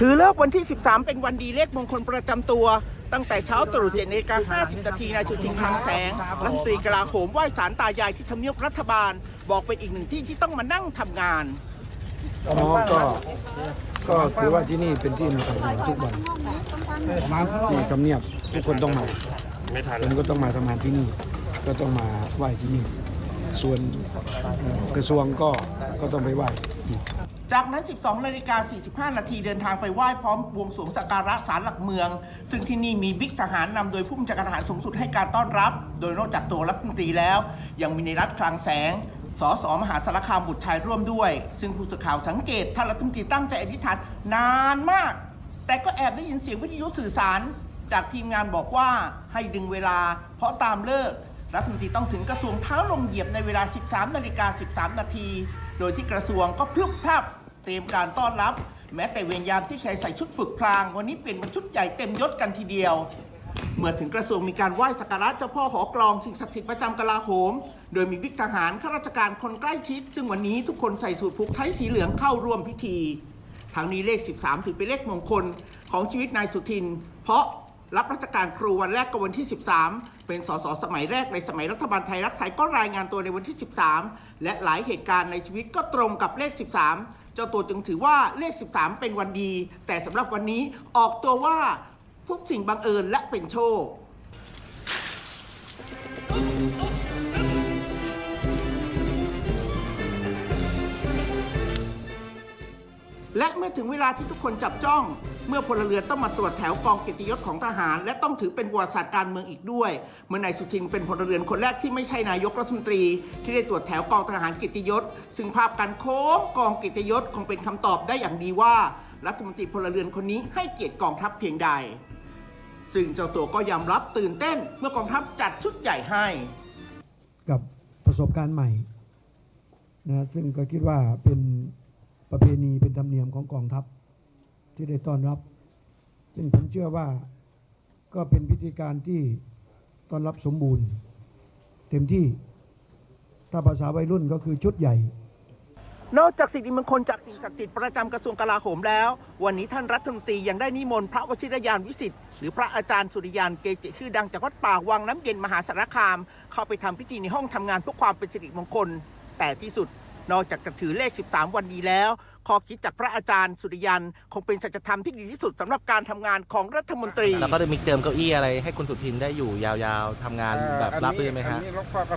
ถือเลิกวันที่ 13 เป็นวันดีเลขมงคลประจำตัว ตั้งแต่เช้าตรู่เจ็ดนาฬิกา50นาทีนายสุทินคลังแสงรัฐมนตรีกลาโหมไหว้สารตายายที่ทำเนียบรัฐบาล บอกเป็นอีกหนึ่งที่ที่ต้องมานั่งทำงานอ๋อก็ก็ถือว่าที่นี่เป็นที่มาทำงานทุกวันที่ทำเนียบทุกคนต้องมาผมก็ต้องมาทำงานที่นี่ ก็ต้องมาไหว้ที่นี่ ส่วนเอ่อกระทรวงก็ก็ต้องไปไหว้อีก จากนั้น 12นาฬิกา45 นาทีเดินทางไปไหว้พร้อมบวงสรวงสักการะศาลหลักเมือง ซึ่งที่นี่มีบิ๊กทหารนำโดยผู้บัญชาการทหารสูงสุดให้การต้อนรับ โดยนอกจากตัวรัฐมนตรีแล้ว ยังมีในรัฐคลังแสงสสมหาสารคามบุตรชายร่วมด้วย ซึ่งผู้สื่อข่าวสังเกตท่านรัฐมนตรีตั้งใจอธิษฐานนานมาก แต่ก็แอบได้ยินเสียงวิทยุสื่อสาร จากทีมงานบอกว่าให้ดึงเวลา เพราะตามเลิกรัฐมนตรีต้องถึงกระทรวงเท้าลงเหยียบในเวลา 13นาฬิกา13 นาที โดยที่กระทรวงก็พลึบพลับเตรียมการต้อนรับ แม้แต่เวรยามที่เคยใส่ชุดฝึกพลาง วันนี้เปลี่ยนเป็นชุดใหญ่เต็มยศกันทีเดียว เมื่อถึงกระทรวงมีการไหว้สักการะเจ้าพ่อหอกลองสิ่งศักดิ์สิทธิ์ประจำกลาโหม โดยมีบิ๊กทหารข้าราชการคนใกล้ชิด ซึ่งวันนี้ทุกคนใส่สูทผูกไทยสีเหลืองเข้าร่วมพิธีทั้งนี้เลข 13 ถือเป็นเลขมงคลของชีวิตนายสุทิน เพราะ รับราชการครูวันแรกก็วันที่ 13 เป็นสสสมัยแรกในสมัยรัฐบาลไทยรักไทยก็รายงานตัวในวันที่ 13 และหลายเหตุการณ์ในชีวิตก็ตรงกับเลข 13 เจ้าตัวจึงถือว่าเลข 13 เป็นวันดี แต่สำหรับวันนี้ออกตัวว่าทุกสิ่งบังเอิญและเป็นโชค และเมื่อถึงเวลาที่ทุกคนจับจ้อง เมื่อพลเรือนต้องมาตรวจแถวกองเกียรติยศของทหาร และต้องถือเป็นประวัติศาสตร์การเมืองอีกด้วย เมื่อนายสุทินเป็นพลเรือนคนแรกที่ไม่ใช่นายกรัฐมนตรี ที่ได้ตรวจแถวกองทหารเกียรติยศ ซึ่งภาพการโค้งกองเกียรติยศคงเป็นคำตอบได้อย่างดีว่า รัฐมนตรีพลเรือนคนนี้ให้เกียรติกองทัพเพียงใด ซึ่งเจ้าตัวก็ยอมรับตื่นเต้น เมื่อกองทัพจัดชุดใหญ่ให้ กับประสบการณ์ใหม่นะซึ่งก็คิดว่าเป็น ประเพณีเป็นธรรมเนียมของกองทัพที่ได้ต้อนรับ ซึ่งผมเชื่อว่าก็เป็นพิธีการที่ต้อนรับสมบูรณ์ เต็มที่ถ้าภาษาวัยรุ่นก็คือชุดใหญ่นอกจากสิริมงคลจากสิ่งศักดิ์สิทธิ์ประจำกระทรวงกลาโหมแล้ว วันนี้ท่านรัฐมนตรียังได้นิมนต์พระวชิรยานวิสิทธิ์หรือพระอาจารย์สุริยานเกจิชื่อดังจากวัดป่าวังน้ำเย็นมหาสารคาม เข้าไปทำพิธีในห้องทำงานเพื่อความเป็นสิริมงคล แต่ที่สุด นอกจากจะถือเลข 13 วันดีแล้วข้อคิดจากพระอาจารย์สุริยันคงเป็นสัจธรรมที่ดีที่สุดสำหรับการทำงานของรัฐมนตรี แล้วก็จะมีเจิมเก้าอี้อะไรให้คุณสุทินได้อยู่ยาวๆทำงานแบบรับรื่นไหมอัฮะนนี้หลวงพ่อก็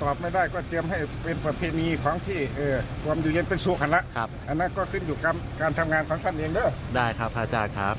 ตอบไม่ได้ก็เตรียมให้เป็นประเพณีของที่เออความอยู่เย็นเป็นสุขหันละครับอันนั้นก็ขึ้นอยู่กับการทำงานของท่านเองเด้อได้ครับพระอาจารย์ครับ